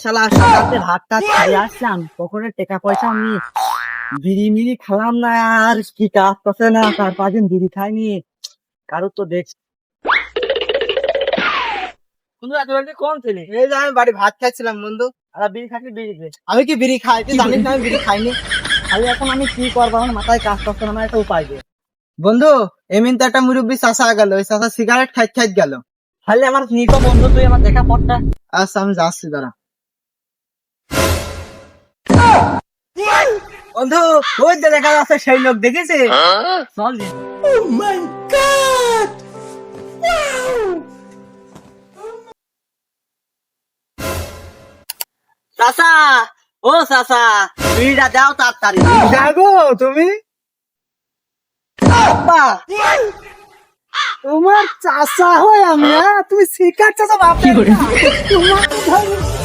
শালা সকালে ভাত টাত খাই আসলাম। পকেটে টাকা পয়সা নি বিড়ি মিড়ি খালাম না আর, কি কাজ করছে না? চার পাঁচ দিন বিড়ি খাইনি। কারোর তো দেখ কোন ছেলে? এই যে আমি বাড়ি ভাত খাচ্ছিলাম বন্ধু। আর বিড়ি খাচ্ছি বিড়ি আমি কি বিড়ি খাই? তুই জানিস না আমি বিড়ি খাইনি? খালি এখন আমি কি করব? আমার মাথায় কাজ করছে না, আমার একটা উপায় দে। বন্ধু, এমনি তো একটা মুরব্বী চাষা গেল। ওই চাষা সিগারেট খাইতে খাইতে গেল। খালি আমার নিকো বন্ধু তুই আমার দেখা পথটা। আচ্ছা আমি যাচ্ছি দাঁড়া। বন্ধু ওই যে দেখা যাচ্ছে সেই লোক দেখেছে চল রে। চাচা ও চাচা বিড়িটা দাও তাড়াতাড়ি। জাগো তুমি? তোমার চাষা হয় আমি? তুমি শিকার চাষা বাপ তোমার